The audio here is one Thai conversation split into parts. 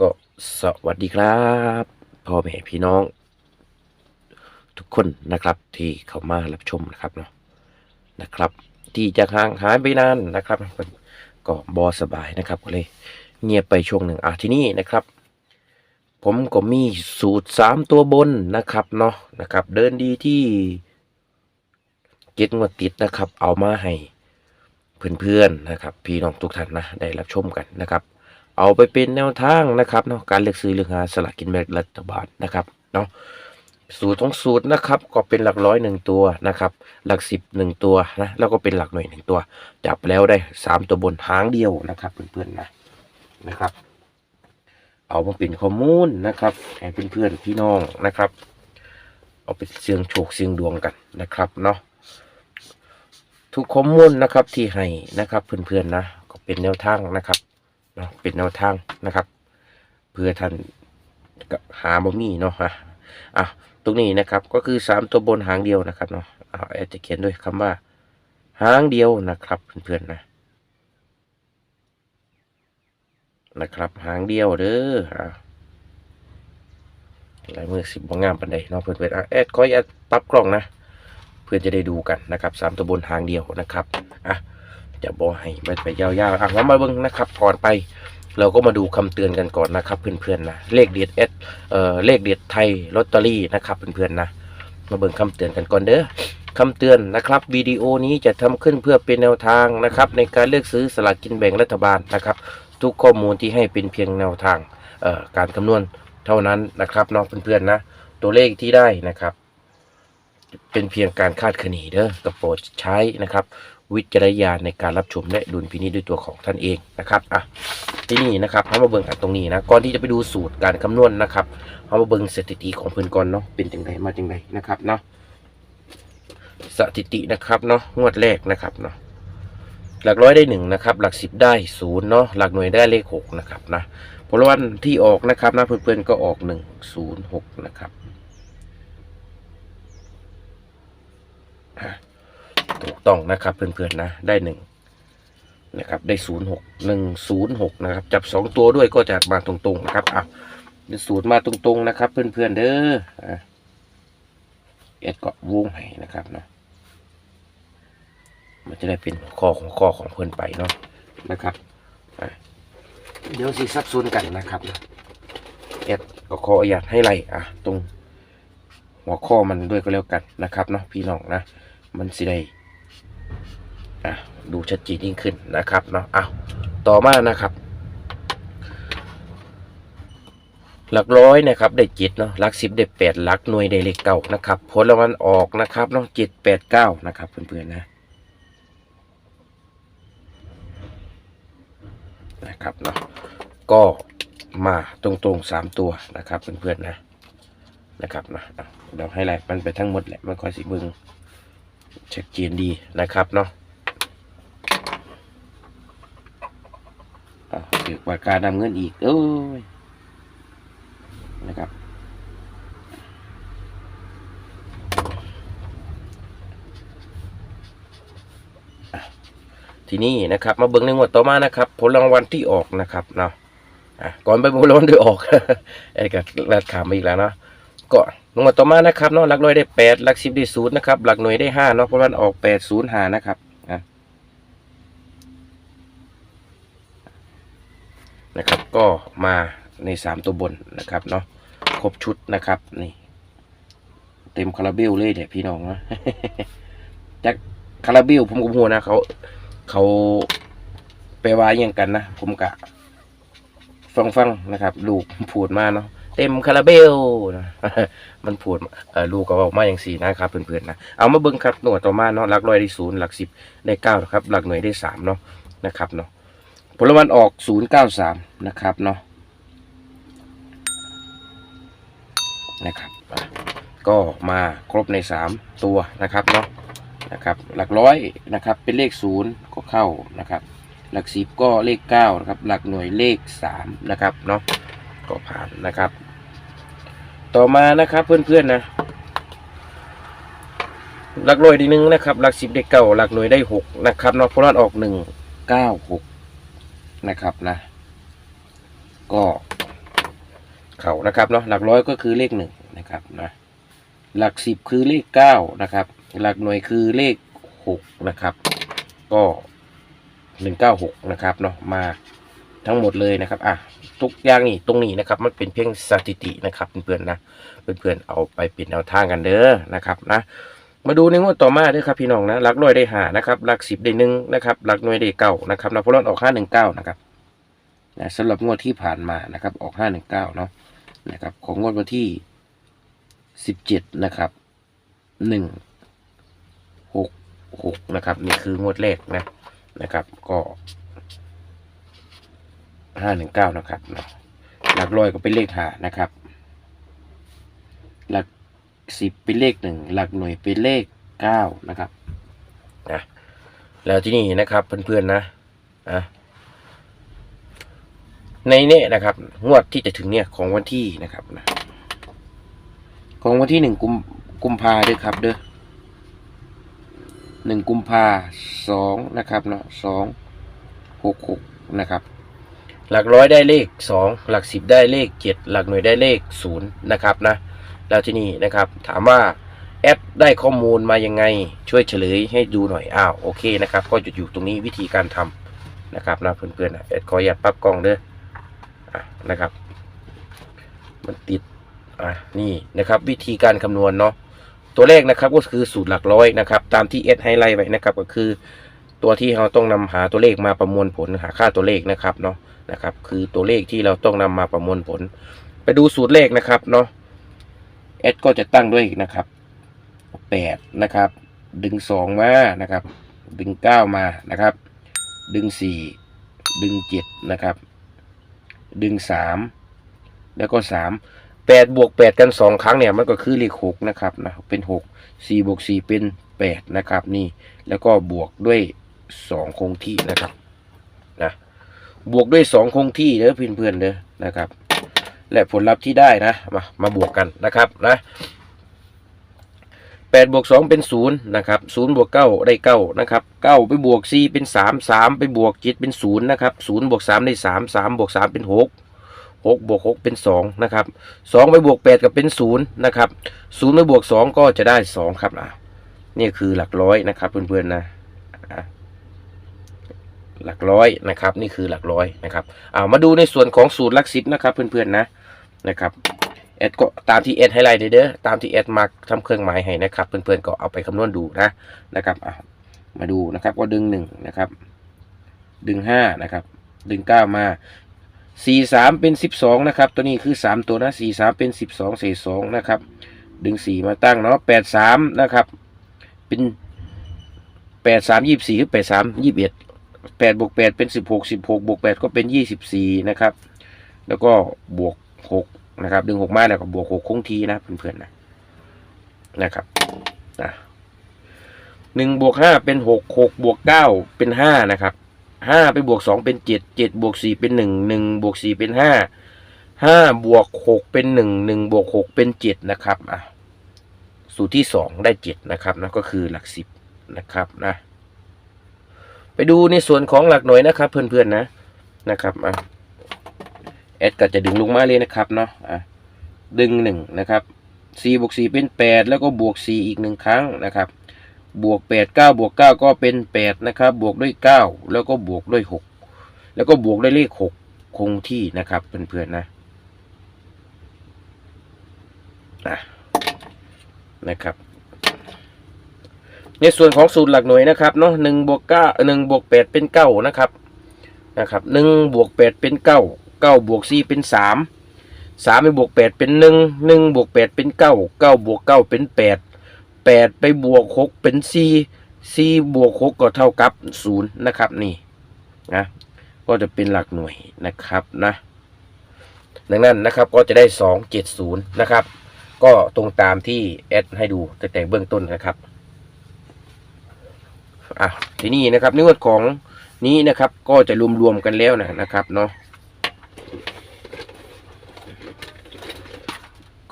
ก็สวัสดีครับพ่อแม่พี่น้อง ทุกคนนะครับที่เข้ามารับชมนะครับเนาะนะครับ ที่จะห่างหายไปนานนะครับ ก็บอสบายนะครับก็เลยเงียบไปช่วงหนึ่งอะที่นี่นะครับ ผมก็มีสูตรสามตัวบนนะครับเนาะนะครับ เดินดีที่เก็ตงวดติดนะครับ เอามาให้เพื่อนๆนะครับ พี่น้องทุกท่านนะได้รับชมกันนะครับ เอาไปเป็นแนวทางนะครับเนาะการเลือกซื้อเลือกหาสลากกินแบ่งรัฐบาลนะครับเนาะสูตรของสูตรนะครับก็เป็นหลักร้อยหนึ่งตัวนะครับ หลักสิบหนึ่งตัวนะแล้วก็เป็นหลักหน่วยหนึ่งตัว จับแล้วได้สามตัวบนหางเดียวนะครับเพื่อนๆนะนะครับ เอามาเป็นข้อมูลนะครับให้เพื่อนๆพี่น้องนะครับ เอาไปเสี่ยงโชคเสี่ยงดวงกันนะครับเนาะทุกข้อมูลนะครับที่ให้นะครับเพื่อนๆนะก็เป็นแนวทางนะครับ นาะเป็นแนวทางนะครับ เพื่อท่านหาบ่มีเนาะฮะอะตรงนี้นะครับก็คือสามตัวบนหางเดียวนะครับเนาะเอาแอดจะเขียนด้วยคำว่า หางเดียวนะครับเพื่อนๆนะนะครับ หางเดียวเด้ออะลายมือสิบบงามปันใดเนาะเพื่อนๆอะแอดคอยแอดปรับกล้องนะ เพื่อนจะได้ดูกันนะครับสามตัวบนหางเดียวนะครับอะ จะบอให้ไปไปยาวๆอะงั้มาเบิ่งนะครับก่อนไป เราก็มาดูคำเตือนกันก่อนนะครับเพื่อนๆนะเลขเด็ดเอสเอ่อเลขเด็ดไทยลอตเตอรี่นะครับเพื่อนๆนะมาเบิ่งคำเตือนกันก่อนเด้อคำเตือนนะครับวิดีโอนี้จะทำขึ้นเพื่อเป็นแนวทางนะครับในการเลือกซื้อสลากกินแบ่งรัฐบาลนะครับ ทุกข้อมูลที่ให้เป็นเพียงแนวทางเอ่อการคำนวณเท่านั้นนะครับน้องเพื่อนๆนะตัวเลขที่ได้นะครับ เป็นเพียงการคาดคะเนเด้อก็โปรดใช้นะครับ วิจารณญาณในการรับชมและดุลพินิจด้วยตัวของท่านเองนะครับอะที่นี่นะครับเขามาเบิ่งกันตรงนี้นะก่อนที่จะไปดูสูตรการคำนวณนะครับเขามาเบิ่งสถิติของเพื่อนก่อนเนาะเป็นจังไงมาจังไงนะครับเนาะสถิตินะครับเนาะงวดแรกนะครับเนาะหลักร้อยได้หนึ่งนะครับหลักสิบได้ศูนย์เนาะหลักหน่วยได้เลขหกนะครับนะผลวันที่ออกนะครับนะเพื่อนๆก็ออกหนึ่งศูนย์หกนะครับ ถูก ต้องนะครับเพื่อนๆนะได้หนึ่งนะครับได้ศูนย์หกหนึ่งศูนย์หกนะครับจับสองตัวด้วยก็จะมาตรงๆนะครับอะเป็นสูตรมาตรงๆนะครับ เพื่อนๆเด้ออะเอ็ดก็วงให้นะครับเนาะมันจะได้เป็นข้อของข้อของเพื่อนไปเนาะนะครับเดี๋ยวสิซับซ้อนกันนะครับนะเอ็ดก็ขออนุญาตให้ไล่อะตรงหัวข้อมันด้วยก็แล้วกันนะครับเนาะพี่น้องนะ มันสิได้ อะดูชัดเจนยิ่งขึ้นนะครับเนาะอ้าวต่อมานะครับ หลักร้อยนะครับได้เจ็ดเนาะหลักสิบได้แปดหลักหน่วยได้เลขเก้านะครับผลรางวัลออกนะครับเนาะเจ็ดแปดเก้านะครับเพื่อนๆนะนะครับเนาะก็มาตรงๆสามตัวนะครับเพื่อนๆนะนะครับนะอะเดี๋ยวให้ไลน์มันไปทั้งหมดแหละมันค่อยสิเบึงชัดเจนดีนะครับเนาะ เกี่ยวกับการนำเงินอีกเอ้ยนะครับทีนี้นะครับมาเบิ่งในงวดต่อมานะครับ ผลรางวัลที่ออกนะครับเนาะก่อนไปผลรางวัลที่ออกไอ้กับราคามาอีกแล้วเนาะก็งมาต่อมานะครับเนาะหลักหน่วยได้แปดหลักสิบได้ศูนย์นะครับหลักหน่วยได้ห้าเนาะเพราะมันออกแปดศูนย์หานะครับอะ นะครับ ก็มาในสามตัวบนนะครับเนาะครบชุดนะครับนี่ เต็มคาราเบลเลยเดี๋ยพี่น้องนะจากคาราเบลผมก็พูดนะเขาเขาไปว่าอย่างกันนะผมกะฟังฟังๆนะครับลูกพูดมาเนาะเต็มคาราเบลนะมันพูดเออลูกก็บอกมาอย่างสี่นะครับเพื่อนๆนะเอามาเบิ้งครับหน่วยต่อมาเนาะหลักร้อยได้ศูนย์หลักสิบได้เก้าครับ หลักหน่วยได้สามเนาะนะครับเนาะ ผลรางวัลออกศูนย์เก้าสามนะครับเนาะนะครับอะก็มาครบในสามตัวนะครับเนาะนะครับหลักร้อยนะครับเป็นเลขศูนย์ก็เข้านะครับ หลักสิบก็เลขเก้านะครับหลักหน่วยเลขสามนะครับเนาะก็ผ่านนะครับ ต่อมานะครับเพื่อนๆนะหลักร้อยได้หนึ่งนะครับหลักสิบได้เก้าหลักหน่วยได้หกนะครับเนาะพลานออกหนึ่งเก้าหก นะครับนะ ก็ เขานะครับเนาะหลักร้อยก็คือเลขหนึ่งนะครับนะหลักสิบคือเลขเก้านะครับ หลักหน่วยคือเลขหกนะครับ ก็หนึ่งเก้าหกนะครับเนาะมาทั้งหมดเลยนะครับ อะ ทุกอย่างนี่ตรงนี้นะครับ มันเป็นเพียงสถิตินะครับเพื่อนๆนะ เพื่อนๆเอาไปเป็นแนวทางกันเด้อนะครับนะ มาดูในงวดต่อมาด้วยครับพี่น้องนะหลักร้อยได้หานะครับหลักสิบได้หนึ่งนะครับหลักหน่วยได้เก้านะครับนะเพราะรอดออกห้าหนึ่งเก้านะครับนะสำหรับงวดที่ผ่านมานะครับ ออกห้าหนึ่งเก้าเนาะนะครับ ของงวดวันที่สิบเจ็ดนะครับหนึ่งหกหกนะครับนี่คืองวดแรกนะนะครับ ก็ห้าหนึ่งเก้านะครับนะหลักร้อยก็เป็นเลขหานะครับ หลัก สิบเป็นเลขหนึ่งหลักหน่วยเป็นเลขเก้านะครับนะแล้วที่นี่นะครับเพื่อนๆนะอะในเนี่ยนะครับ งวดที่จะถึงเนี่ยของวันที่นะครับนะของวันที่หนึ่งกุมกุมภาเด้อครับเด้อหนึ่งกุมภาสองนะครับเนาะสองหกหกนะครับ หลักร้อยได้เลขสองหลักสิบได้เลขเจ็ดหลักหน่วยได้เลขศูนย์นะครับนะ แล้วที่นี่นะครับ ถามว่าแอดได้ข้อมูลมายังไงช่วยเฉลยให้ดูหน่อยอ้าวโอเคนะครับ ก็จะอยู่ตรงนี้วิธีการทำนะครับนะเพื่อนๆนแอดขออย่าตปรับกล้องเด้ออะนะครับ มันติดอะนี่นะครับ วิธีการคำนวณเนาะตัวเลขนะครับก็คือสูตรหลักร้อยนะครับ ตามที่เอสให้ไล่ไว้นะครับ ก็คือ ตัวที่เราต้องนำหาตัวเลขมาประมวลผลหาค่าตัวเลขนะครับเนาะนะครับ คือตัวเลขที่เราต้องนำมาประมวลผล ไปดูสูตรเลขนะครับเนาะ เอสก็จะตั้งด้วยนะครับแปดนะครับ ดึงสองมานะครับ ดึงเก้ามานะครับ ดึงสี่ดึงเจ็ดนะครับ ดึงสามแล้วก็สามแปดบวกแปดกันสองครั้งเนี่ยมันก็คือเลขหกนะครับนะเป็นหกสี่บวกสี่เป็นแปดนะครับนี่แล้วก็บวกด้วยสองคงที่นะครับนะบวกด้วยสองคงที่เด้อเพื่อนๆเด้อนะครับ และผลลัพธ์ที่ได้นะ มามาบวกกันนะครับนะแปดบวกสองเป็นศูนย์นะครับศูนย์บวกเก้าได้เก้านะครับเก้าไปบวกสี่เป็นสามสามไปบวกเจ็ดเป็นศูนย์นะครับศูนย์บวกสามได้สามสามบวกสามเป็นหกหกบวกหกเป็นสองนะครับสองไปบวกแปดก็เป็นศูนย์นะครับศูนย์ไปบวกสองก็จะได้สองครับอะนี่คือหลักร้อยนะครับเพื่อนๆนะอะ หลักร้อยนะครับ นี่คือหลักร้อยนะครับเอามาดูในส่วนของสูตรลักสิบนะครับเพื่อนๆนะนะครับแอดก็ตามที่แอดให้ไลน์เด้อตามที่แอดมาทำเครื่องหมายให้นะครับเพื่อนๆก็เอาไปคำนวณดูนะนะครับมาดูนะครับก็ดึงหนึ่งนะครับ ดึงห้านะครับ ดึงเก้ามาสี่สามเป็นสิบสองนะครับ ตัวนี้คือสามตัวนะสี่สามเป็นสิบสองเศษสองนะครับ ดึงสี่มาตั้งเนาะแปดสามนะครับ เป็นแปดสามยี่สี่หรือแปดสามยี่สิบเอ็ด แปดบวกแปดเป็นสิบหกสิบหกบวกแปดก็เป็นยี่สิบสี่นะครับ แล้วก็บวกหกนะครับ ดึงหกมาแล้วก็บวกหกคงทีนะเพื่อนๆนะนะครับนะหนึ่งบวกห้าเป็นหกหกบวกเก้าเป็นห้านะครับห้าไปบวกสองเป็นเจ็ดเจ็ดบวกสี่เป็นหนึ่งหนึ่งบวกสี่เป็นห้าห้าบวกหกเป็นหนึ่งหนึ่งบวกหกเป็นเจ็ดนะครับอะสูตรที่สองได้เจ็ดนะครับนะก็คือหลักสิบนะครับนะ ไปดูในส่วนของหลักหน่วยนะครับ เพื่อนๆนะนะครับอะแอดก็จะดึงลงมาเลยนะครับเนาะอะดึงหนึ่งนะครับสี่บวกสี่เป็นแปดแล้วก็บวกสี่อีกหนึ่งครั้งนะครับ บวกแปดเก้าบวกเก้าก็เป็นแปดนะครับ บวกด้วยเก้าแล้วก็บวกด้วยหกแล้วก็บวกด้วยเลขหกคงที่นะครับเพื่อนๆนะนะนะครับ ในส่วนของสูตรหลักหน่วยนะครับเนาะหนึ่งบวกเก้าหนึ่งบวกแปดเป็นเก้านะครับนะครับหนึ่งบวกแปดเป็นเก้าเก้าบวกสี่เป็นสามสามไปบวกแปดเป็นหนึ่งหนึ่งบวกแปดเป็นเก้าเก้าบวกเก้าเป็นแปดแปดไปบวกหกเป็นสี่สี่บวกหกก็เท่ากับศูนย์นะครับนี่นะก็จะเป็นหลักหน่วยนะครับนะดังนั้นนะครับก็จะได้สองเจ็ดศูนย์นะครับ ก็ตรงตามที่แอดให้ดูตั้งแต่เบื้องต้นนะครับ อะทีนี้นะครับในงวดของนี้นะครับ ก็จะรวมๆกันแล้วนะนะครับเนาะ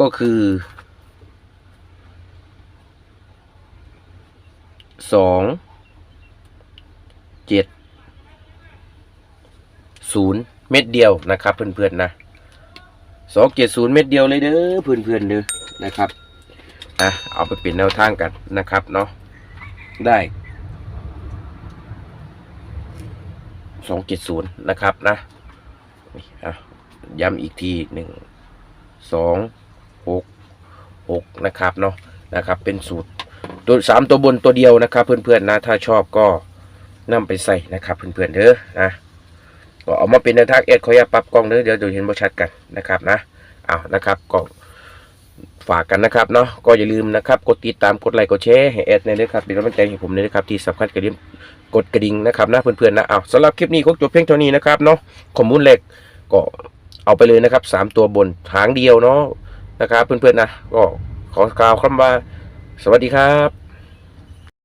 ก็คือสองเจ็ดศูนย์เม็ดเดียวนะครับเพื่อนๆนะสองเจ็ดศูนย์เม็ดเดียวเลยเด้อเพื่อนๆเด้อนะครับอะเอาไปเป็นแนวทางกันนะครับเนาะได้ สองเจ็ดศูนย์นะครับนะนี่อะย้ำอีกทีหนึ่งสองหกหกนะครับเนาะนะครับ เป็นสูตรตัวสามตัวบนตัวเดียวนะครับ เพื่อนๆนะถ้าชอบก็นำไปใส่นะครับ เพื่อนๆเด้อนะก็เอามาเป็นแนวทางเอ็ดขออย่าปรับกล้องเด้อเดี๋ยวดี๋ยวเห็นบ่ชัดกันนะครับนะเอานะครับก็ ฝากกันนะครับเนาะก็อย่าลืมนะครับ กดติดตามกดไลค์กดแชร์ให้แอดในอยด้วยครับเป็นกำลังใจให้ผมเลยนะครับที่สำคัญกระดิ่งกดกระดิ่งนะครับนะเพื่อนๆนะเอาสำหรับคลิปนี้ก็จบเพียงเท่านี้นะครับเนาะข้อมูลเหล็กก็เอาไปเลยนะครับสามตัวบนหางเดียวเนาะนะครับเพื่อนๆนะก็ขอกล่าวคำว่า สวัสดีครับ